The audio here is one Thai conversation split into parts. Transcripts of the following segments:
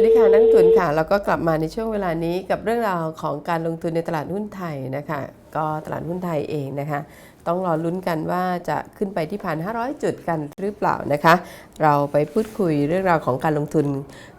วัสดีค่ะนักลงทุนค่ะแล้วก็กลับมาในช่วงเวลานี้กับเรื่องราวของการลงทุนในตลาดหุ้นไทยนะคะ ก็ตลาดหุ้นไทยเองนะคะ ต้องรอลุ้นกันว่าจะขึ้นไปที่พันห้าจุดกันหรือเปล่านะคะ เราไปพูดคุยเรื่องราวของการลงทุน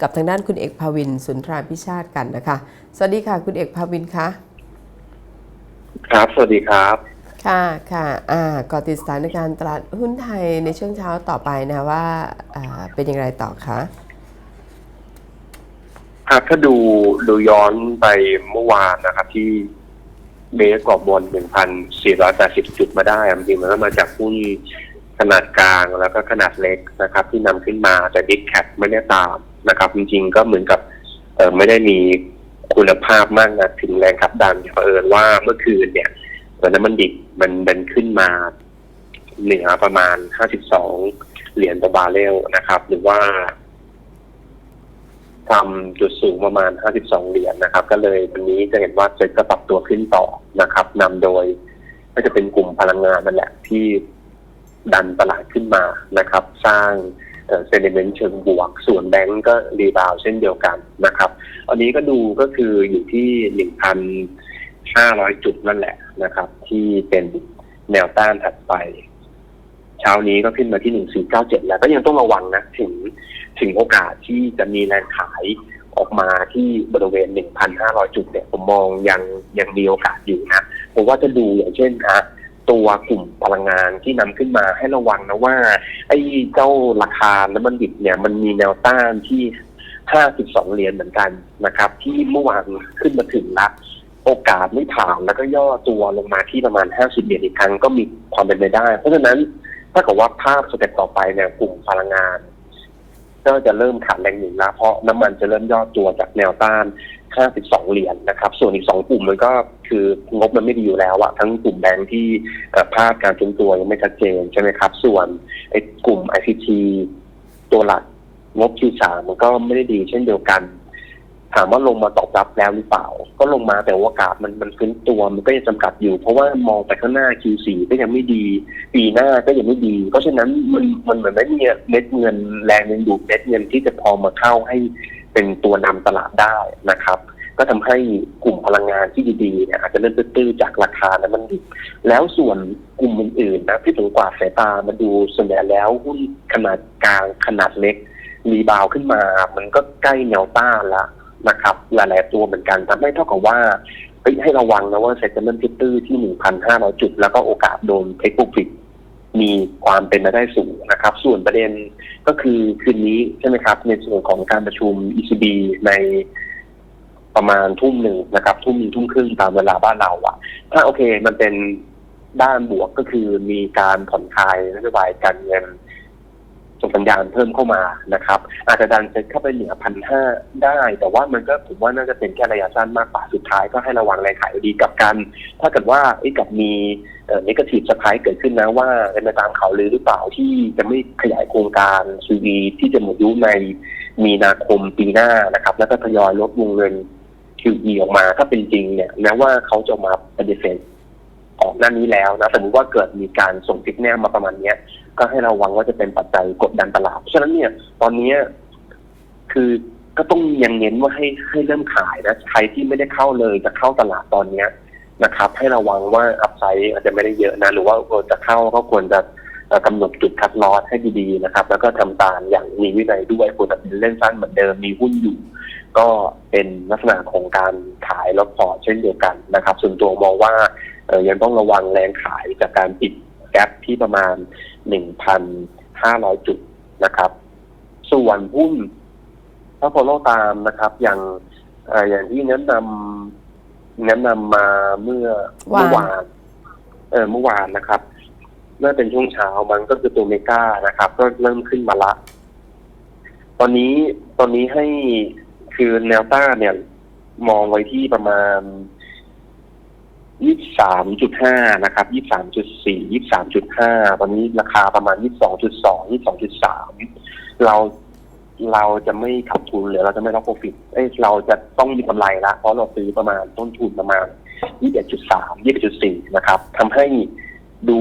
กับทางด้านคุณเอกภาวินสุนทราพิชาติกันนะคะ สวัสดีค่ะคุณเอกภาวินคะครับ สวัสดีครับค่ะค่ะอ่าก่อติดสถานการณ์ตลาดหุ้นไทยในช่วงเช้าต่อไปนะว่าอ่าเป็นอย่างไรต่อคะ ครับถ้าดูดูย้อนไปเมื่อวานนะครับ ที่เบสกรอบบน1,480จุดมาได้จริงๆมันก็มาจากหุ้นขนาดกลางแล้วก็ขนาดเล็กนะครับ ที่นำขึ้นมาแต่บิ๊กแคปไม่ได้ตามนะครับ จริงๆก็เหมือนกับเออไม่ได้มีคุณภาพมากนะถึงแรงขับดันเผอิญว่าเมื่อคืนเนี่ยตอนนั้นมันดิบมันดันขึ้นมาเหนือประมาณ 52 เหรียญต่อบาร์เรลนะครับ หรือว่า ทำจุดสูงประมาณ 52 เหรียญนะครับ ก็เลยวันนี้จะเห็นว่าเซ็ตก็ปรับตัวขึ้นต่อนะครับนำโดย ก็จะเป็นกลุ่มพลังงานนั่นแหละที่ดันตลาดขึ้นมานะครับ สร้างเซนิเมนต์เชิงบวก ส่วนแบงก์ก็รีบาวเช่นเดียวกันนะครับ อันนี้ก็ดูก็คืออยู่ที่ 1,500 จุดนั่นแหละนะครับ ที่เป็นแนวต้านถัดไป ช้านี้ก็ขึ้นมาที่ 1497 แล้วก็ยังต้องระวังนะถึงถึงโอกาสที่จะมีแรงขายออกมาที่บริเวณ 1,500 จุดเนี่ยผมมองยังยังมีโอกาสอยู่นะผมว่าจะดูอย่างเช่นนะตัวกลุ่มพลังงานที่นำขึ้นมาให้ระวังนะว่า ไอ้เจ้าราคาน้ำมันดิบเนี่ยมันมีแนวต้านที่ 52 เหรียญเหมือนกันนะครับ ที่เมื่อวานขึ้นมาถึงละโอกาสไม่ผ่านแล้วก็ย่อตัวลงมาที่ประมาณ 50 เหรียญอีกครั้งก็มีความเป็นไปได้ เพราะฉะนั้น ถ้าเกิดว่าภาพสเต็ปต่อไปเนี่ยกลุ่มพลังงานก็จะเริ่มขาดแรงหนุนแล้วเพราะน้ำมันจะเริ่มย่อตัวจากแนวต้าน 52 เหรียญนะครับ ส่วนอีก 2 กลุ่มมันก็คืองบมันไม่ดีอยู่แล้วอะทั้งกลุ่มแบงค์ที่ภาพการฟื้นตัวยังไม่ชัดเจนใช่ไหมครับ ส่วนไอ้กลุ่ม ICT ตัวหลักงบ Q3 มันก็ไม่ได้ดีเช่นเดียวกัน ถามว่าลงมาตอบรับแล้วหรือเปล่า ก็ลงมาแต่ว่ากาสมันมันฟื้นตัวมันก็ยังจำกัดอยู่ เพราะว่ามองไปข้างหน้า Q4 ก็ยังไม่ดี ปีหน้าก็ยังไม่ดี เพราะฉะนั้นมันมันเหมือนไม่มีเม็ดเงินแรงดึงดูดเม็ดเงินที่จะพอมาเข้าให้เป็นตัวนำตลาดได้นะครับ ก็ทำให้กลุ่มพลังงานที่ดีๆเนี่ยอาจจะเริ่มตื้อจากราคาน้ำมันดิบแล้วส่วนกลุ่มอื่นๆนะที่ถึงกว่าสายตามาดูส่วนใหญ่แล้วหุ้นขนาดกลางขนาดเล็กรีบาวขึ้นมา มันก็ใกล้แนวต้านละ นะครับหลายๆตัวเหมือนกันทำให้เท่ากับว่าเฮ้ยให้ระวังนะว่าเซ็ตจะเริ่มตื้อๆที่1,500จุด แล้วก็โอกาสโดนเทคโปรฟิตมีความเป็นไปได้สูงนะครับ ส่วนประเด็นก็คือคืนนี้ใช่ไหมครับ ในส่วนของการประชุม ECB ในประมาณทุ่มหนึ่งนะครับทุ่มหนึ่งทุ่มครึ่งตามเวลาบ้านเราอะถ้าโอเคมันเป็นด้านบวกก็คือมีการผ่อนคลายนโยบายการเงิน ส่งสัญญาณเพิ่มเข้ามานะครับ อาจจะดันเซ็ตเข้าไปเหนือพันห้าได้ แต่ว่ามันก็ผมว่าน่าจะเป็นแค่ระยะสั้นมากกว่าสุดท้ายก็ให้ระวังแรงขายดีกับกัน ถ้าเกิดว่าไอ้กับมีเอ่อ negative surprise เกิดขึ้นนะว่าเป็นไปตามข่าวลือหรือเปล่าที่จะไม่ขยายโครงการซีดีที่จะหมดอายุในมีนาคมปีหน้านะครับ แล้วก็ทยอยลดวงเงิน QE ออกมาถ้าเป็นจริงเนี่ยแม้ว่าเขาจะมาปฏิเสธออกหน้านี้แล้วนะสมมติว่าเกิดมีการส่งสิกแนลมาประมาณเนี้ย ก็ให้ระวังว่าจะเป็นปัจจัยกดดันตลาดเพราะฉะนั้นเนี่ย ตอนนี้คือก็ต้องยังเน้นว่าให้ให้เริ่มขายนะ ใครที่ไม่ได้เข้าเลยจะเข้าตลาดตอนเนี้ยนะครับ ให้ระวังว่าอัพไซด์อาจจะไม่ได้เยอะนะ หรือว่าจะเข้าก็ควรจะเอ่อกำหนดจุดคัดลอสให้ดีๆนะครับ แล้วก็ทำตามอย่างมีวินัยด้วยควรจะเป็นเล่นสั้นเหมือนเดิมมีหุ้นอยู่ ก็เป็นลักษณะของการขายแล้วพอเช่นเดียวกันนะครับ ส่วนตัวมองว่ายังต้องระวังแรงขายจากการปิด แกลบที่ประมาณ 1,500 จุดนะครับ ส่วนหุ้นถ้าพอโลตามนะครับ อย่างเอ่ออย่างที่แนะนำแนะนำมาเมื่อวานเมื่อวานเออเมื่อวานนะครับเมื่อเป็นช่วงเช้ามันก็คือตัวเมกานะครับ ก็เริ่มขึ้นมาละ ตอนนี้ตอนนี้ให้คือแนวต้านเนี่ย มองไว้ที่ประมาณ ยี่สามจุดห้านะครับยี่สามจุดสี่ยี่สามจุดห้าตอนนี้ราคาประมาณยี่สองจุดสองยี่สองจุดสามเราเราจะไม่ขาดทุนหรือเราจะไม่รับโปรฟิตเอ้ยเราจะต้องมีกำไรละเพราะเราซื้อประมาณต้นทุนประมาณยี่สิบจุดสามยี่สิบจุดสี่นะครับทำให้ดู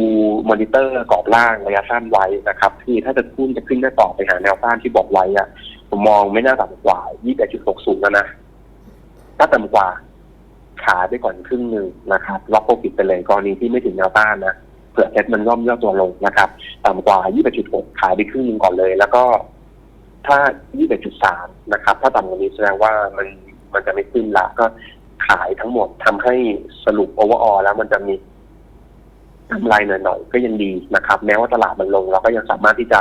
มอนิเตอร์กรอบล่างระยะสั้นไว้นะครับ ที่ถ้าจะขึ้นจะขึ้นได้ต่อไปหาแนวต้านที่บอกไว้อะผมมองไม่น่าต่ำกว่า 21.60 แล้วนะ ถ้าต่ำกว่า ขายไปก่อนครึ่งหนึ่งนะครับล็อกโปรฟิตไปเลยกรณีที่ไม่ถึงแนวต้านนะเผื่อเซ็ตมันย่อมย่อตัวลงนะครับต่ำกว่า 21.6 ขายไปครึ่งหนึ่งก่อนเลย แล้วก็ถ้า 21.3 นะครับ ถ้าต่ำกว่านี้แสดงว่ามันมันจะไม่ขึ้นละก็ขายทั้งหมดทำให้สรุปโอเวอร์ออแล้วมันจะมีกำไรหน่อยๆก็ยังดีนะครับ แม้ว่าตลาดมันลงเราก็ยังสามารถที่จะ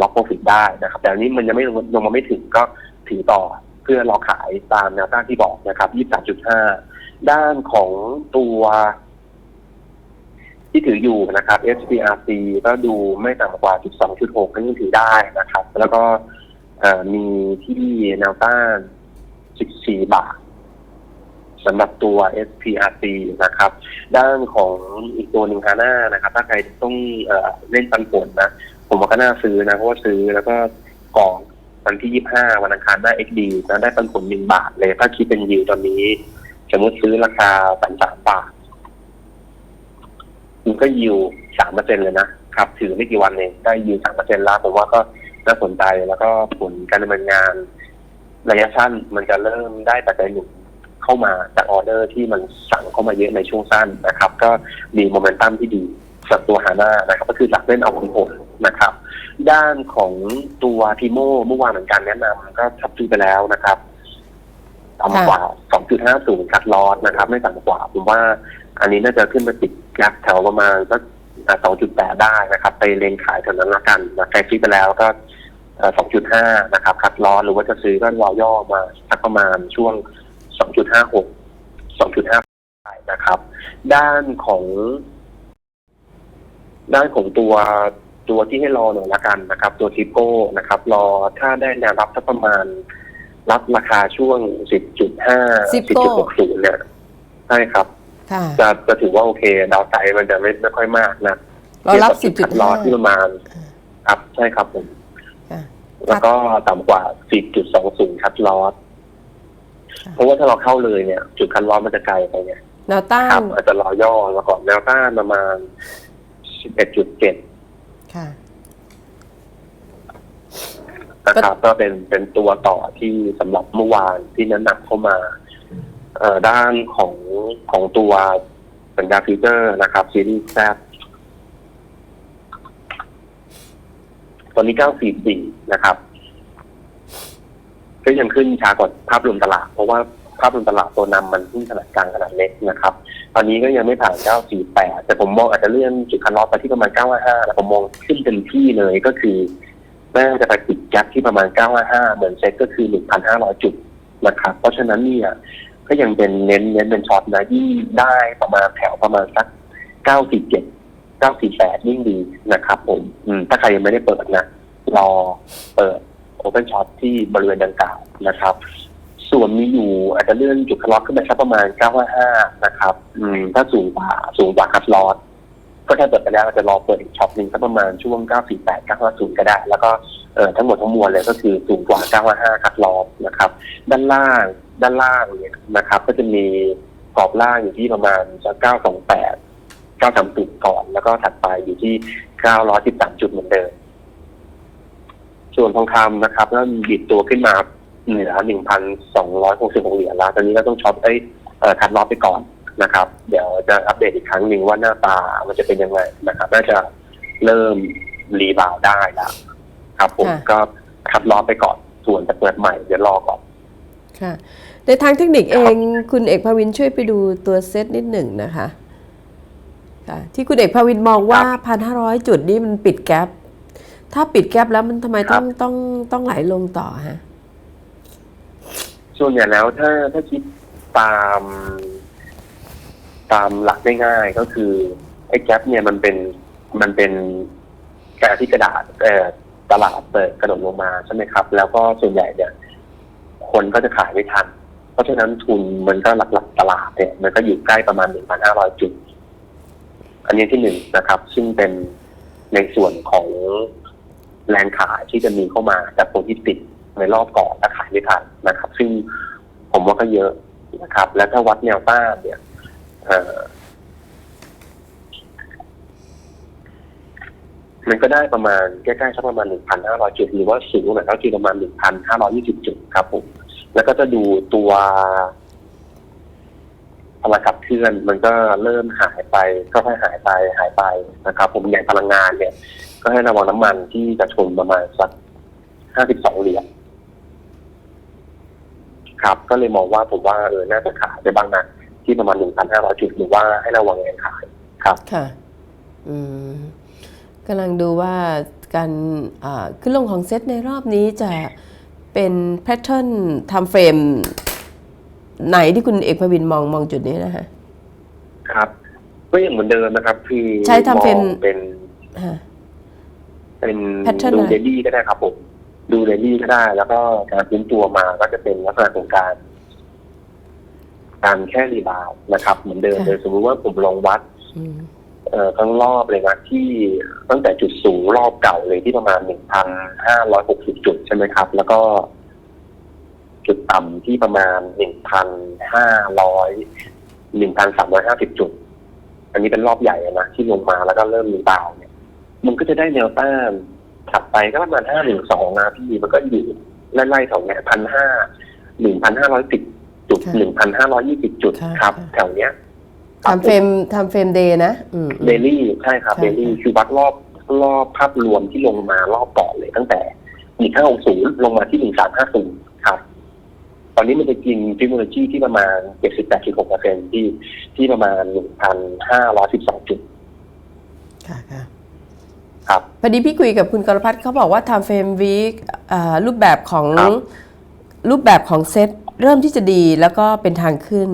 ล็อกโปรฟิตได้นะครับ แต่อันนี้มันยังไม่ลงลงมาไม่ถึงก็ถือต่อเพื่อรอขายตามแนวต้านที่บอกนะครับ 23.5 ด้านของตัวที่ถืออยู่นะครับ SPRC ก็ดูไม่ต่ำกว่า 12.6 ก็ยังถือได้นะครับ แล้วก็มีที่แนวต้าน 14 บาทสำหรับตัว SPRC นะครับ ด้านของอีกตัวหนึ่งฮาน่านะครับ ถ้าใครต้องเอเล่นปันผลนะ ผมว่าก็น่าซื้อนะ เพราะว่าซื้อแล้วก็กองวันที่ 25 วันอังคารได้ XD นะได้ปันผล 1 บาทเลย ถ้าคิดเป็นยิวตอนนี้ สมมติซื้อราคา33บาทมันก็ยิวสามเปอร์เซ็นเลยนะครับ ถือไม่กี่วันเองได้ยิวสามเปอร์เซ็นแล้วผมว่าก็น่าสนใจแล้วก็ผลการดำเนินงาน ระยะสั้นมันจะเริ่มได้ปัจจัยหนุนเข้ามาจากออเดอร์ที่มันสั่งเข้ามาเยอะในช่วงสั้นนะครับ ก็มีโมเมนตัมที่ดีสำหรับตัวฮาน่านะครับ ก็คือหลักเล่นเอาผลนะครับ ด้านของตัวทีโมเมื่อวานเหมือนกันแนะนำก็ทับซื้อไปแล้วนะครับ ต่ำกว่า 2.50คัดลอสนะครับ ไม่ต่ำกว่าผมว่า อันนี้น่าจะขึ้นมาติดแกลบแถวประมาณสักสองจุดแปดได้นะครับ ไปเลงขายแถวนั้นละกันนะใครซื้อไปแล้วก็สองจุดห้านะครับ คัดล้อหรือว่าจะซื้อก็รอย่อมาสักประมาณช่วงสองจุดห้าหกสองจุดห้านะครับ ด้านของ ด้านของตัวตัวที่ให้รอหน่อยละกันนะครับ ตัวทิปโก้นะครับ รอถ้าได้แนวรับสักประมาณ รับราคาช่วงสิบจุดห้าสิบจุดหกศูนย์เนี่ยใช่ครับ ค่ะ จะจะถือว่าโอเค ดาวไซด์มันจะไม่ไม่ค่อยมากนะเรารับทียกัรอที่ประมาณ ครับ ใช่ครับผม ค่ะ แล้วก็ต่ำกว่า 10.20 คัดลอสค่ะ เพราะว่าถ้าเราเข้าเลยเนี่ย จุดคัดลอสมันจะไกลไปเนี่ย แนวต้าครันบอาจจะรอย่อมาก่อนแนวต้านประมาณ 11.7 ค่ะ นะครับ ก็เป็นเป็นตัวต่อที่สำหรับเมื่อวานที่แนะนำเข้ามาเอ่อด้านของของตัวสัญญาฟิวเจอร์นะครับซีรีส์แซตอนนี้ 944 นะครับ ก็ยังขึ้นช้ากว่าภาพรวมตลาด เพราะว่าภาพรวมตลาดตัวนำมันขึ้นขนาดกลางขนาดเล็กนะครับ ตอนนี้ก็ยังไม่ผ่าน 948 แต่ผมมองอาจจะเลื่อนจุดคันลอสไปที่ประมาณ 955แต่ผมมองขึ้นเต็มที่เลยก็คือ น่าจะไปปิดแก๊ปที่ประมาณ 955 เหมือนเซ็ตก็คือ 1,500 จุดนะครับ เพราะฉะนั้นเนี่ยก็ยังเป็นเน้นเน้นเป็นช็อตนะยิ่งได้ประมาณแถวประมาณสัก 947 948 ยิ่งดีนะครับผมอืมถ้าใครยังไม่ได้เปิดนะ รอเปิดโอเ n นช็อตที่บริเวณดังกล่าวนะครับ ส่วนมีอยู่อาจจะเลื่อนจุดคัดลอสขึ้นไปสักประมาณ 955 นะครับอืมถ้าสูงกว่าสูงกว่าคัดลอส ก็ถ้าเปิดไปแล้วอาจจะรอเปิดอีกช็อตหนึ่งสักประมาณช่วง 948 950 ก็ได้ แล้วก็เอ่อทั้งหมดทั้งมวลเลยก็คือสูงกว่า 955คัดลอสนะครับ ด้านล่างด้านล่างเนี่ยนะครับ ก็จะมีกรอบล่างอยู่ที่ประมาณสัก928 930ก่อน แล้วก็ถัดไปอยู่ที่ 913 จุดเหมือนเดิมส่วนทองคำนะครับก็บิดตัวขึ้นมาเหนือ 1,266 เหรียญแล้ว ตอนนี้ก็ต้องช็อปไอ้เอ่อคัดลอสไปก่อน นะครับ เดี๋ยวจะอัปเดตอีกครั้งหนึ่งว่าหน้าตามันจะเป็นยังไงนะครับน่าจะเริ่มรีบาวด์ได้แล้วครับผมค่ะ ก็คัดลอสไปก่อนส่วนจะเปิดใหม่เดี๋ยวรอก่อน ค่ะ ในทางเทคนิคเองคุณเอกภาวินช่วยไปดูตัวเซตนิดหนึ่งนะคะค่ะที่คุณเอกภาวินมองว่า 1,500 จุดนี่มันปิดแกลบถ้าปิดแกลบแล้วมันทำไมต้องต้องต้องไหลลงต่อฮะ ส่วนใหญ่แล้วถ้าถ้าคิดตาม ตามหลักได้ง่ายก็คือไอ้แก๊ปเนี่ยมันเป็นมันเป็นการที่กระดาษเอ่อตลาดเปิดกระโดดลงมาใช่ไหมครับ แล้วก็ส่วนใหญ่เนี่ย คนก็จะขายไม่ทัน เพราะฉะนั้นทุนมันก็หลักๆตลาดเนี่ยมันก็อยู่ใกล้ประมาณ1,500จุด อันนี้ที่หนึ่งนะครับ ซึ่งเป็นในส่วนของแรงขายที่จะมีเข้ามาจากคนที่ติดในรอบก่อนและขายไม่ทันนะครับ ซึ่งผมว่าก็เยอะนะครับ และถ้าวัดแนวต้านเนี่ย มันก็ได้ประมาณใกล้ๆสักประมาณ1,500จุดหรือว่าสูงหน่อยก็คือประมาณ1,520จุดครับผมแล้วก็จะดูตัวพลังขับเคลื่อนมันก็เริ่มหายไปก็ค่อยหายไปหายไปนะครับ ผมอย่างพลังงานเนี่ย ก็ให้ระวังน้ำมันที่จะชนประมาณสัก52เหรียญครับ ก็เลยมองว่าผมว่าเออน่าจะขายไปบ้างนะ ที่ประมาณ1,500จุดหรือว่าให้ระวังแรงขายครับค่ะ อืมกำลังดูว่าการอ่าขึ้นลงของเซตในรอบนี้จะเป็นแพทเทิร์นทำเฟรมไหนที่คุณเอกพวินมองมองจุดนี้นะคะครับก็ยังเหมือนเดิมนะครับ คือใช้ทำเป็นมองเป็นฮะเป็น Pattern ดูอะไรเดลี่ก็ได้ครับผม ดูเดลี่ก็ได้ แล้วก็การพื้นตัวมาก็จะเป็นลักษณะของการ การแค่รีบาวด์นะครับเหมือนเดิมเลยสมมติว่าผมลองวัดอืมเอ่อทั้งรอบเลยนะที่ตั้งแต่จุดสูงรอบเก่าเลยที่ประมาณหนึ่งพันห้าร้อยหกสิบจุดใช่ไหมครับ แล้วก็จุดต่ำที่ประมาณหนึ่งพันห้าร้อยหนึ่งพันสามร้อยห้าสิบจุด อันนี้เป็นรอบใหญ่อะนะที่ลงมาแล้วก็เริ่มมีบาวเนี่ย มันก็จะได้แนวต้านถัดไปก็ประมาณห้าหนึ่งสองนะพี่มันก็อยู่ไล่ๆแถวเนี้ยพันห้าหนึ่งพันห้าร้อยสิบ จุดหนึ่งพันห้าร้อยี่สิบจุดครับ แถวเนี้ยทำเฟรมทำเฟรมเดย์นะอืมอืมเดลี่ใช่ครับใช่เดลี่ค่ะคือวัดรอบรอบภาพรวมที่ลงมารอบก่อนเลยตั้งแต่หนึ่งห้าหกศูนย์ลงมาที่หนึ่งสามห้าศูนย์ครับ ตอนนี้มันจะกินเทคโนโลยีที่ประมาณเจ็ดสิบแปดสิบหกเปอร์เซ็นที่ที่ประมาณหนึ่งพันห้าร้อยสิบสองจุด ค่ะค่ะครับพอดีพี่คุยกับคุณกรพัฒน์เขาบอกว่าทำเฟรมวีครูปแบบของครับรูปแบบของเซต เริ่มที่จะดีแล้วก็เป็นทางขึ้น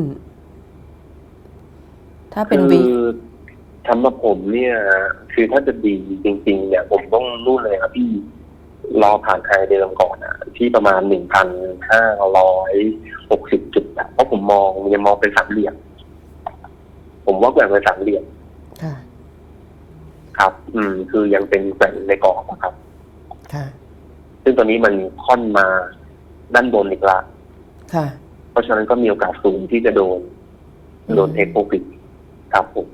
ถ้าเป็นคืวีคอสำหรับผมเนี่ย คือถ้าจะดีจริง ๆ เนี่ย ผมต้องนู่นเลยครับพี่รอผ่านไฮเดิมก่อนอะที่ประมาณหนึ่งพันห้าร้อยหกสิบจุดอะเพราะผมมองยังมองเป็นสามเหลี่ยม ผมว่าแบ่งเป็นสามเหลี่ยมค่ะ ครับ อืม คือยังเป็นแบ่งในกรอบอะครับ ค่ะ ซึ่งตอนนี้มันค่อนมาด้านบนอีกละ ค่ะ เพราะฉะนั้นก็มีโอกาสสูงที่จะโดน โดนเทคโปรฟิตครับผม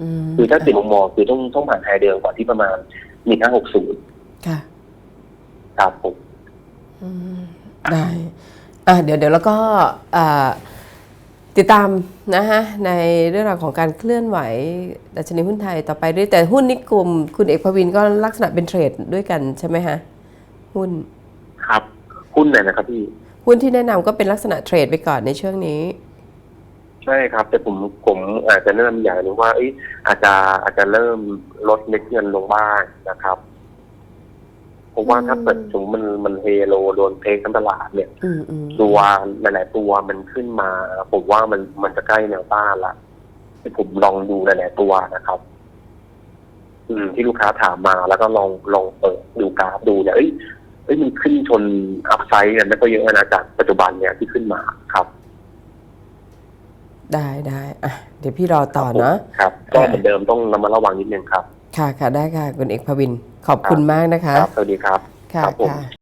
อืมคือถ้าติดมุมมองคือต้องต้องผ่านไฮเดิมก่อนที่ประมาณหนึ่งห้าหกศูนย์ค่ะครับผมอืมได้อะเดี๋ยวเดี๋ยวแล้วก็อ่าติดตามนะฮะในเรื่องราวของการเคลื่อนไหวดัชนีหุ้นไทยต่อไปเรื่อยแต่หุ้นนิกลุ่มคุณเอกพวินก็ลักษณะเป็นเทรดด้วยกันใช่ไหมฮะ หุ้น ครับ หุ้นไหนนะครับพี่ หุ้นที่แนะนำก็เป็นลักษณะเทรดไปก่อนในช่วงนี้ ใช่ครับ แต่ผมผมอาจจะแนะนำอย่างหนึงว่าเอ้ยอาจจะอาจจะเริ่มลดเม็ดเงินลงบ้างนะครับเพราะว่าอืมถ้าเกิดสมมติมันมันเฮโลโดนเทคทั้งตลาดเนี่ยอืมอืมตัวหลาย ๆ ตัวมันขึ้นมา ผมว่ามันมันจะใกล้แนวต้านละที่ผมลองดูหลาย ๆ ตัวนะครับ อืมที่ลูกค้าถามมาแล้วก็ลองลองเปิดดูกราฟดูเนี่ยเอ้ย เอ้ยมันขึ้นชนอัพไซด์เนี่ยไม่ก็เยอะนะจากปัจจุบันเนี่ยที่ขึ้นมาครับ ได้ได้อะเดี๋ยวพี่รอต่อเนาะครับ ก็อ่าเหมือนเดิมต้องระมัดระวังนิดนึงครับ ค่ะค่ะได้ค่ะ คุณเอกพวิน ขอบคุณมากนะคะ ครับ สวัสดีครับ ค่ะครับผมค่ะ